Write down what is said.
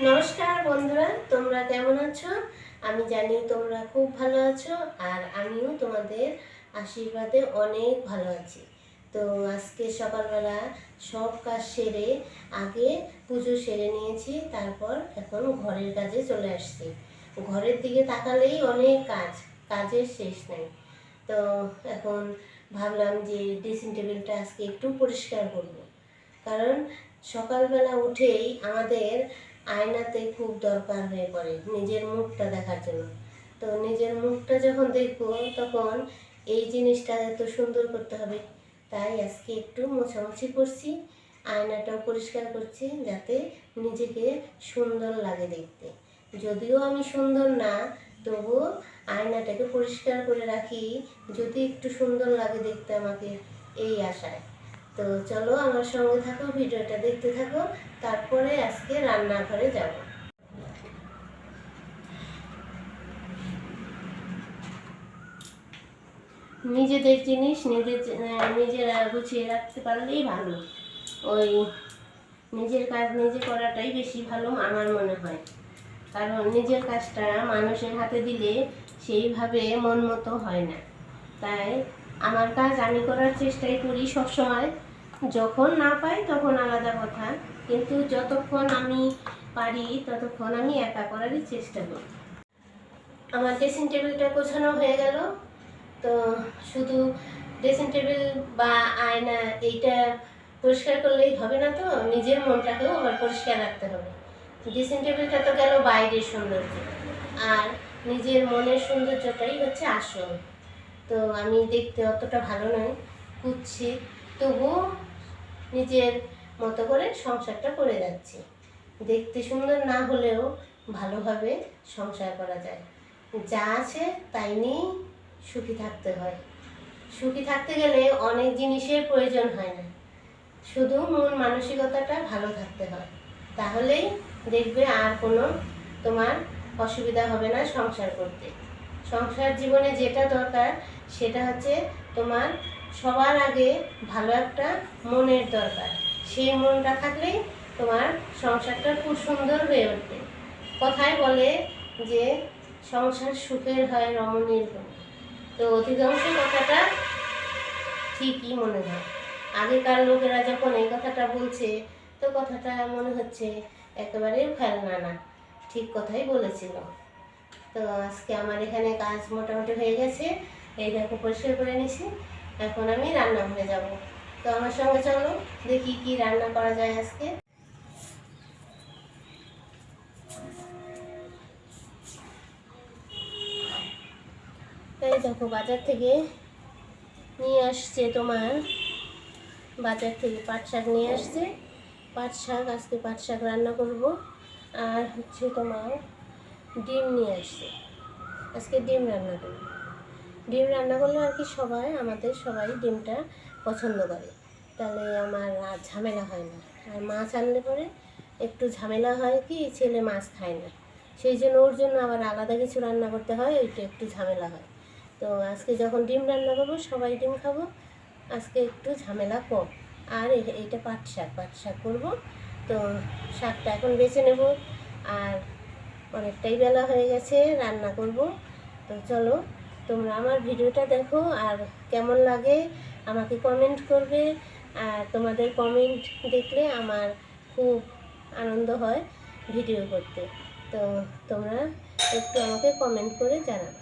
নমস্কার বন্ধুরা, তোমরা কেমন আছো? আমি জানি তোমরা খুব ভালো আছো আর আমিও তোমাদের আশীর্বাদে অনেক ভালো আছি। তো আজকে সকালবেলা সব কাজ সেরে আগে পুজো সেরে নিয়েছি, তারপর এখন ঘরের কাজে চলে আসছি। ঘরের দিকে তাকালেই অনেক কাজ, কাজের শেষ নেই। তো এখন ভাবলাম যে ড্রেসিং টেবিলটা আজকে একটু পরিষ্কার করব। কারণ সকালবেলা উঠেই আমাদের আয়নাতে খুব দরকার হয়ে পড়ে নিজের মুখটা দেখার জন্য। তো নিজের মুখটা যখন দেখব তখন এই জিনিসটা এত সুন্দর করতে হবে। তাই আজকে একটু মোছামুছি করছি, আয়নাটাও পরিষ্কার করছি যাতে নিজেকে সুন্দর লাগে দেখতে। যদিও আমি সুন্দর না তবুও আয়নাটাকে পরিষ্কার করে রাখি, যদি একটু সুন্দর লাগে দেখতে আমাকে, এই আশায়। তো চলো আমার সঙ্গে থাকো, ভিডিওটা দেখতে থাকো, তারপরে আজকে রান্নাঘরে যাব। নিজেদের জিনিস নিজের নিজেরা গুছিয়ে রাখতে পারলেই ভালো। ওই নিজের কাজ নিজে করাটাই বেশি ভালো আমার মনে হয়। কারণ নিজের কাজটা মানুষের হাতে দিলে সেইভাবে মন মতো হয় না। তাই আমার কাজ আমি করার চেষ্টাই করি সবসময়। যখন না পাই তখন আলাদা কথা। কিন্তু যতক্ষণ আমি পারি ততক্ষণ আমি একা করারই চেষ্টা করি। আমার ড্রেসিং টেবিলটা গোছানো হয়ে গেল। তো শুধু ড্রেসিং টেবিল বা আয়না এইটা পরিষ্কার করলেই হবে না তো? নিজের মনটাকেও আবার পরিষ্কার রাখতে হবে। ড্রেসিং টেবিলটা তো গেল বাইরের সৌন্দর্য। আর নিজের মনের সৌন্দর্যটাই হচ্ছে আসল। তো আমি দেখতে অতটা ভালো নয় কুচ্ছি তবুও নিজের মতো করে সংসারটা করে যাচ্ছি। দেখতে সুন্দর না হলেও ভালোভাবে সংসার করা যায়। যা আছে তাই নিয়েই সুখী থাকতে হয়। সুখী থাকতে গেলে অনেক জিনিসের প্রয়োজন হয় না। শুধু মন মানসিকতাটা ভালো থাকতে হয়। তাহলেই দেখবে আর কোনো তোমার অসুবিধা হবে না সংসার করতে। সংসার জীবনে যেটা দরকার, সেটা হচ্ছে তোমার সবার আগে ভালো একটা মনের দরকার। সেই মনটা থাকলেই তোমার সংসারটা খুব সুন্দর হয়ে উঠবে। কথায় বলে যে, সংসার সুখের হয় রমণীর তো অধিকাংশ কথাটা ঠিকই মনে হয়। আগেকার লোকেরা যখন এই কথাটা বলছে, তো কথাটা মনে হচ্ছে একেবারে ফেলনা না। ঠিক কথাই বলেছিল। তো আজকে আমার এখানে কাজ মোটামুটি হয়ে গেছে। এই দেখো পরিষ্কার করে নিছি এখন আমি রান্না রান্নাঘরে যাব। তো আমার সঙ্গে চলো, দেখি কি রান্না করা যায় আজকে। এই দেখো বাজার থেকে নিয়ে আসছে তোমার। বাজার থেকে পাট শাক নিয়ে আসছে। পাট শাক, আজকে পাট শাক রান্না করব। আর হচ্ছে তোমার ডিম নিয়ে আসছে। আজকে ডিম রান্না করব। ডিম রান্না করলে আর কি সবাই, আমাদের সবাই ডিমটা পছন্দ করে। তাহলে আমার আর ঝামেলা হয় না। আর মাছ আনলে পরে একটু ঝামেলা হয় কি, ছেলে মাছ খায় না। সেই জন্য ওর জন্য আবার আলাদা কিছু রান্না করতে হয়, ওইটা একটু ঝামেলা হয়। তো আজকে যখন ডিম রান্না করব, সবাই ডিম খাব। আজকে একটু ঝামেলা কম। আর এইটা পাট শাক পাট শাক করব। তো শাকটা এখন বেছে নেব। আর অনেকটাই বেলা হয়ে গেছে, রান্না করব। তো চলো, তোমরা আমার ভিডিওটা দেখো আর কেমন লাগে আমাকে কমেন্ট করবে। আর তোমাদের কমেন্ট দেখলে আমার খুব আনন্দ হয় ভিডিও করতে। তো তোমরা একটু আমাকে কমেন্ট করে জানাবে।